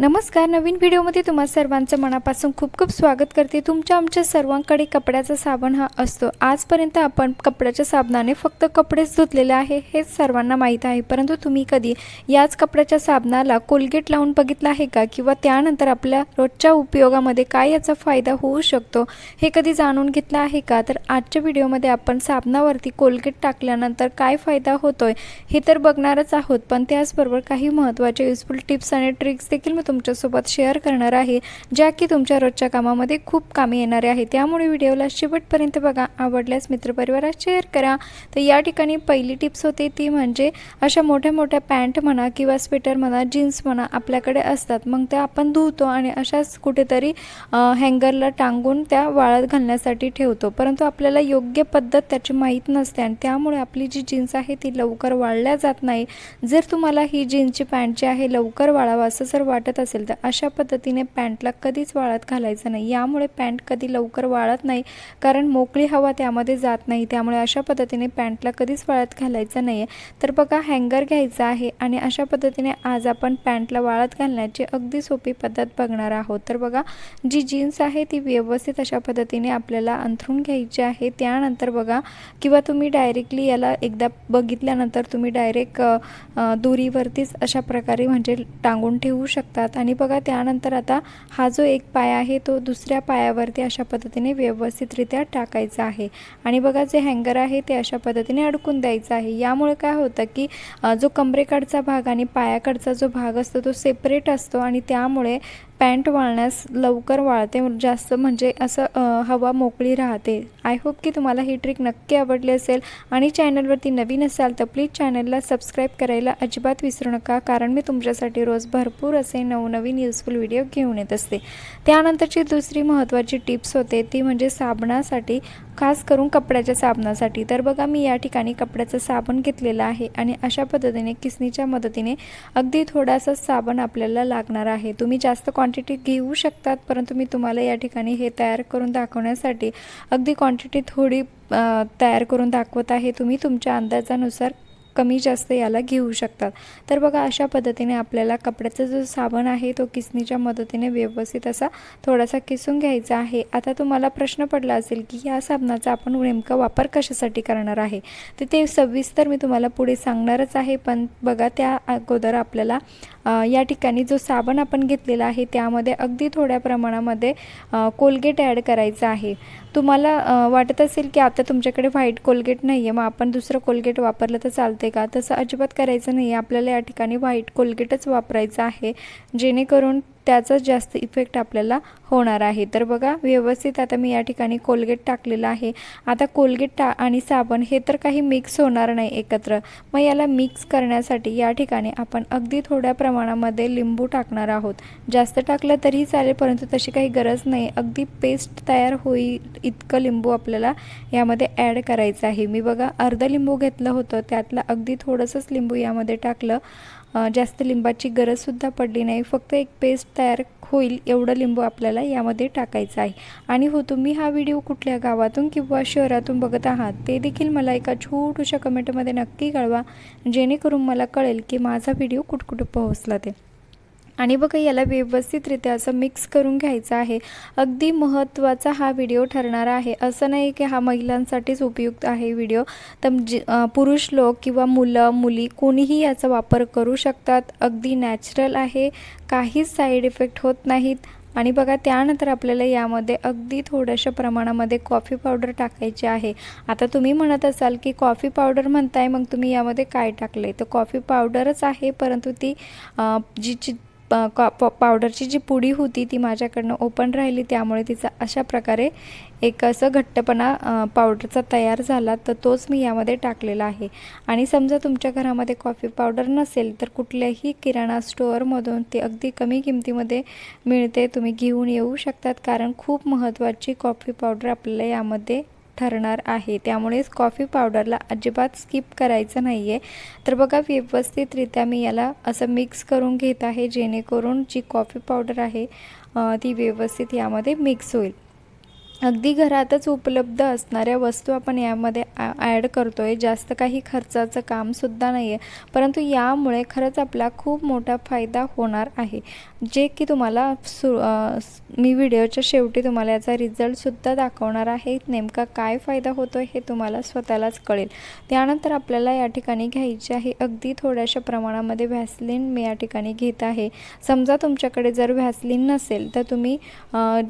नमस्कार नवीन व्हिडिओमध्ये तुम्हा सर्वांचं मनापासून खूप खूप स्वागत करते. तुमच्या आमच्या सर्वांकडे कपड्याचा साबण हा असतो. आजपर्यंत आपण कपड्याच्या साबणाने फक्त कपडेच धुतलेले आहे हेच सर्वांना माहीत आहे. परंतु तुम्ही कधी याच कपड्याच्या साबणाला कोलगेट लावून बघितलं आहे का? किंवा त्यानंतर आपल्या रोजच्या उपयोगामध्ये काय याचा फायदा होऊ शकतो? हे कधी जाणून घेतलं आहे का? तर आजच्या व्हिडिओमध्ये आपण साबणावरती कोलगेट टाकल्यानंतर काय फायदा होतोय हे तर बघणारच आहोत. पण त्याचबरोबर काही महत्त्वाचे युजफुल टिप्स आणि ट्रिक्स देखील मी तुमच्यासोबत शेअर करणार आहे ज्या की तुमच्या रोजच्या कामामध्ये खूप कामी येणारे आहे त्यामुळे व्हिडिओला शेवटपर्यंत बघा. आवडल्यास मित्रपरिवारात शेअर करा. तर या ठिकाणी पहिली टिप्स होते ती म्हणजे अशा मोठ्या मोठ्या पॅन्ट म्हणा किंवा स्वेटर म्हणा जीन्स म्हणा आपल्याकडे असतात. मग त्या आपण धुतो आणि अशाच कुठेतरी हँगरला टांगून त्या वाळत घालण्यासाठी ठेवतो. परंतु आपल्याला योग्य पद्धत त्याची माहीत नसते आणि त्यामुळे आपली जी जीन्स आहे ती लवकर वाळल्या जात नाही. जर तुम्हाला ही जीन्सची पॅन्ट जी आहे लवकर वाळावं असं जर वाटत असेल तर अशा पद्धतीने पॅन्टला कधीच वाळत घालायचं नाही. यामुळे पॅन्ट कधी लवकर वाळत नाही कारण मोकळी हवा त्यामध्ये जात नाही. त्यामुळे अशा पद्धतीने पॅन्टला कधीच वाळत घालायचं नाही आहे तर बघा हँगर घ्यायचा आहे आणि अशा पद्धतीने आज आपण पॅन्टला वाळत घालण्याची अगदी सोपी पद्धत बघणार आहोत. तर बघा जी जीन्स आहे ती व्यवस्थित अशा पद्धतीने आपल्याला अंथरून घ्यायची आहे. त्यानंतर बघा किंवा तुम्ही डायरेक्टली याला एकदा बघितल्यानंतर तुम्ही डायरेक्ट दोरीवरतीच अशा प्रकारे म्हणजे टांगून ठेवू शकतात आणि बघा त्यानंतर आता हा जो एक पाय आहे तो दुसऱ्या पायावरती अशा पद्धतीने व्यवस्थितरित्या टाकायचा आहे. आणि बघा जे हँगर आहे ते अशा पद्धतीने अडकून द्यायचं आहे. यामुळे काय होतं की जो कमरेकडचा भाग आणि पायाकडचा जो भाग असतो तो सेपरेट असतो. आणि त्यामुळे पॅन्ट वाळण्यास लवकर वाळते जास्त म्हणजे असं हवा मोकळी राहते. आय होप की तुम्हाला ही ट्रिक नक्की आवडली असेल आणि चॅनलवरती नवीन असाल तर प्लीज चॅनलला सबस्क्राईब करायला अजिबात विसरू नका कारण मी तुमच्यासाठी रोज भरपूर असे नवनवीन युजफुल व्हिडिओ घेऊन येत असते. त्यानंतरची दुसरी महत्त्वाची टिप्स होते ती म्हणजे साबणासाठी खास करून कपड्याच्या साबणासाठी. तर बघा मी या ठिकाणी कपड्याचं साबण घेतलेलं आहे आणि अशा पद्धतीने किसनीच्या मदतीने अगदी थोडासा साबण आपल्याला लागणार आहे. तुम्ही जास्त क्वांटिटी घेऊ शकतात परंतु मी तुम्हाला या ठिकाणी हे तयार करून दाखवण्यासाठी अगदी क्वांटिटी थोडी तयार करून दाखवत आहे. तुम्ही तुमच्या अंदाजानुसार कमी जास्त याला घेऊ शकतात. तर बघा अशा पद्धतीने आपल्याला कपड्याचा जो साबण आहे तो किसनीच्या मदतीने व्यवस्थित असा थोडासा किसून घ्यायचा आहे. आता तुम्हाला प्रश्न पडला असेल की या साबणाचा आपण नेमका वापर कशासाठी करणार आहे? तर ते सविस्तर मी तुम्हाला पुढे सांगणारच आहे पण बघा त्या अगोदर आपल्याला या ठिकाणी जो साबण आपण घेतलेला आहे त्यामध्ये अगदी थोड्या प्रमाणामध्ये कोलगेट ॲड करायचं आहे. तुम्हाला वाटत असेल की आता तुमच्याकडे व्हाईट कोलगेट नाही आहे मग आपण दुसरं कोलगेट वापरलं तर चालते का? तसं अजिबात करायचं नाही आहे आपल्याला या ठिकाणी व्हाईट कोलगेटच वापरायचं आहे. जेणेकरून त्याचाच जास्त इफेक्ट आपल्याला होणार आहे. तर बघा व्यवस्थित आता मी या ठिकाणी कोलगेट टाकलेलं आहे. आता कोलगेट टा आणि साबण हे तर काही मिक्स होणार नाही एकत्र. मग याला मिक्स करण्यासाठी या ठिकाणी आपण अगदी थोड्या प्रमाणामध्ये लिंबू टाकणार आहोत. जास्त टाकलं तरीही चालेल परंतु तशी काही गरज नाही. अगदी पेस्ट तयार होईल इतकं लिंबू आपल्याला यामध्ये ॲड करायचं आहे. मी बघा अर्धं लिंबू घेतलं होतं. त्यातलं अगदी थोडंसंच लिंबू यामध्ये टाकलं. जास्त लिंबाची गरजसुद्धा पडली नाही. फक्त एक पेस्ट तयार होईल एवढं लिंबू आपल्याला यामध्ये टाकायचं आहे. आणि हो तुम्ही हा व्हिडिओ कुठल्या गावातून किंवा शहरातून बघत आहात ते देखील मला एका छोटूशा कमेंटमध्ये नक्की कळवा जेणेकरून मला कळेल की माझा व्हिडिओ कुठकुठं पोहोचला ते. आणि बघा याला व्यवस्थितरित्या असं मिक्स करून घ्यायचं आहे. अगदी महत्त्वाचा हा व्हिडिओ ठरणार आहे. असं नाही की हा महिलांसाठीच उपयुक्त आहे व्हिडिओ तर जी पुरुष लोक किंवा मुलं मुली कोणीही याचा वापर करू शकतात. अगदी नॅचरल आहे. काहीच साईड इफेक्ट होत नाहीत. आणि बघा त्यानंतर आपल्याला यामध्ये अगदी थोड्याशा प्रमाणामध्ये कॉफी पावडर टाकायची आहे. आता तुम्ही म्हणत असाल की कॉफी पावडर म्हणताय मग तुम्ही यामध्ये काय टाकलं आहे तर कॉफी पावडरच आहे परंतु ती जी कॉ पावडरची जी पुडी होती ती माझ्याकडनं ओपन राहिली. त्यामुळे तिचा अशा प्रकारे एक असं घट्टपणा पावडरचा तयार झाला तर तोच मी यामध्ये टाकलेला आहे. आणि समजा तुमच्या घरामध्ये कॉफी पावडर नसेल तर कुठल्याही किराणा स्टोअरमधून ते अगदी कमी किमतीमध्ये मिळते. तुम्ही घेऊन येऊ शकतात. कारण खूप महत्त्वाची कॉफी पावडर आपल्याला यामध्ये ठरणार आहे. त्यामुळेच कॉफी पावडरला अजिबात स्किप करायचं नाही आहे तर बघा व्यवस्थितरित्या मी याला असं मिक्स करून घेत आहे जेणेकरून जी कॉफी पावडर आहे ती व्यवस्थित यामध्ये मिक्स होईल. अगदी घरातच उपलब्ध असणाऱ्या वस्तू आपण यामध्ये आ ॲड करतो आहे जास्त काही खर्चाचं कामसुद्धा नाही आहे परंतु यामुळे खरंच आपला खूप मोठा फायदा होणार आहे. जे की तुम्हाला सु मी व्हिडिओच्या शेवटी तुम्हाला याचा रिझल्टसुद्धा दाखवणार आहे. नेमका काय फायदा होतो आहे हे तुम्हाला स्वतःलाच कळेल. त्यानंतर आपल्याला या ठिकाणी घ्यायची आहे. अगदी थोड्याशा प्रमाणामध्ये व्हॅसलिन मी या ठिकाणी घेत आहे. समजा तुमच्याकडे जर व्हॅसलिन नसेल तर तुम्ही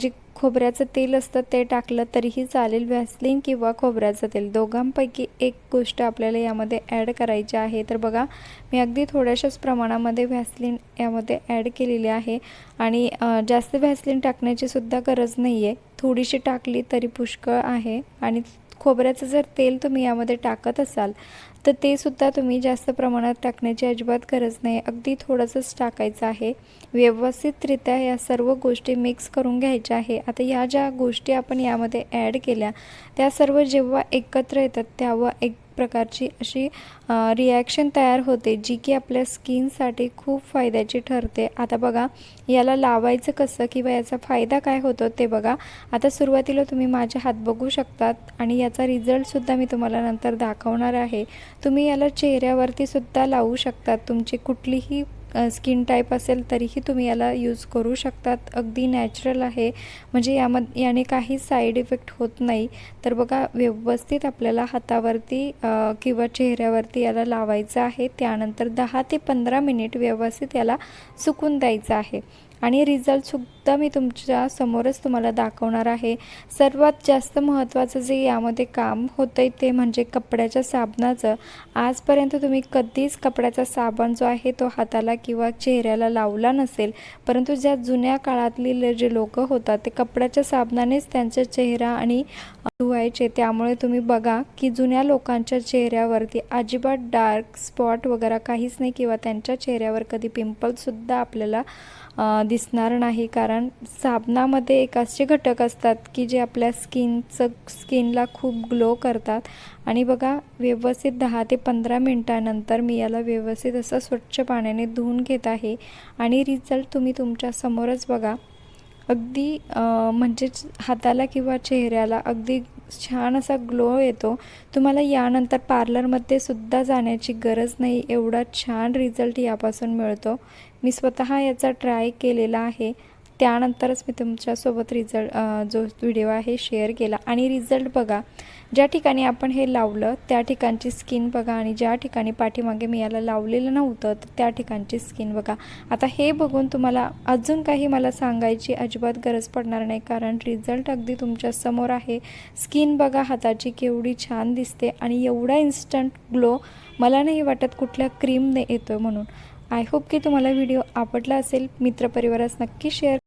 जी खोबऱ्याचं तेल असतं ते टाकलं तरीही चालेल व्हॅसलिन किंवा खोबऱ्याचं तेल. दोघांपैकी एक गोष्ट आपल्याला यामध्ये ॲड करायची आहे. तर बघा मी अगदी थोड्याशाच प्रमाणामध्ये व्हॅसलिन यामध्ये ॲड केलेली आहे. आणि जास्त व्हॅसलिन टाकण्याची सुद्धा गरज नाही आहे थोडीशी टाकली तरी पुष्कळ आहे. आणि खोबऱ्याचं जर तेल तुम्ही यामध्ये टाकत असाल तर ते सुद्धा तुम्ही जास्त प्रमाणात टाकण्याची अजिबात गरज नाही. अगदी थोडंसंच टाकायचं आहे. व्यवस्थितरित्या या सर्व गोष्टी मिक्स करून घ्यायच्या आहे. आता ह्या ज्या गोष्टी आपण यामध्ये ॲड केल्या त्या सर्व जेव्हा एकत्र येतात तेव्हा एक प्रकारची अशी रिॲक्शन तयार होते जी की आपल्या स्किनसाठी खूप फायद्याची ठरते. आता बघा याला लावायचं कसं किंवा याचा फायदा काय होतो ते बघा. आता सुरुवातीला तुम्ही माझे हात बघू शकतात आणि याचा रिझल्टसुद्धा मी तुम्हाला नंतर दाखवणार आहे. तुम्ही याला चेहऱ्यावरती सुद्धा लावू शकतात. तुमची कुठलीही स्किन टाईप असेल तरीही तुम्ही याला यूज करू शकतात. अगदी नॅचरल आहे. म्हणजे यामध याने काही साईड इफेक्ट होत नाही. तर बघा व्यवस्थित आपल्याला हातावरती किंवा चेहऱ्यावरती याला लावायचं आहे. त्यानंतर दहा ते पंधरा मिनिट व्यवस्थित याला सुकून द्यायचं आहे. आणि रिझल्टसुद्धा मी तुमच्या समोरच तुम्हाला दाखवणार आहे. सर्वात जास्त महत्त्वाचं जे यामध्ये काम होतं आहे ते म्हणजे कपड्याच्या साबणाचं. आजपर्यंत तुम्ही कधीच कपड्याचा साबण जो आहे तो हाताला किंवा चेहऱ्याला लावला नसेल परंतु ज्या जुन्या काळातली जे लोक होतात ते कपड्याच्या साबणानेच त्यांचा चेहरा आणि धुवायचे. त्यामुळे तुम्ही बघा की जुन्या लोकांच्या चेहऱ्यावरती अजिबात डार्क स्पॉट वगैरे काहीच नाही किंवा त्यांच्या चेहऱ्यावर कधी पिंपलसुद्धा आपल्याला दिसणार नाही. कारण साबणामध्ये एक असे घटक असतात की जे आपल्या स्किनचं स्किनला खूप ग्लो करतात. आणि बघा व्यवस्थित दहा ते पंधरा मिनटानंतर मी याला व्यवस्थित असं स्वच्छ पाण्याने धुवून घेत आहे. आणि रिझल्ट तुम्ही तुमच्या समोरच बघा. अगदी म्हणजेच हाताला किंवा चेहऱ्याला अगदी छान असा ग्लो येतो. तुम्हाला यानंतर पार्लरमध्ये सुद्धा जाण्याची गरज नाही. एवढा छान रिझल्ट यापासून मिळतो. मी स्वतः याचा ट्राय केलेला आहे. त्यानंतरच मी तुमच्यासोबत रिझल्ट जो व्हिडिओ आहे शेअर केला. आणि रिझल्ट बघा ज्या ठिकाणी आपण हे लावलं त्या ठिकाणची स्किन बघा आणि ज्या ठिकाणी पाठीमागे मी याला लावलेलं नव्हतं तर त्या ठिकाणची स्किन बघा. आता हे बघून तुम्हाला अजून काही मला सांगायची अजिबात गरज पडणार नाही कारण रिझल्ट अगदी तुमच्यासमोर आहे. स्किन बघा हाताची केवढी छान दिसते आणि एवढा इन्स्टंट ग्लो मला नाही वाटत कुठल्या क्रीमने येतो म्हणून. आय होप की तुम्हाला व्हिडिओ आवडला असेल मित्रपरिवारास नक्की शेअर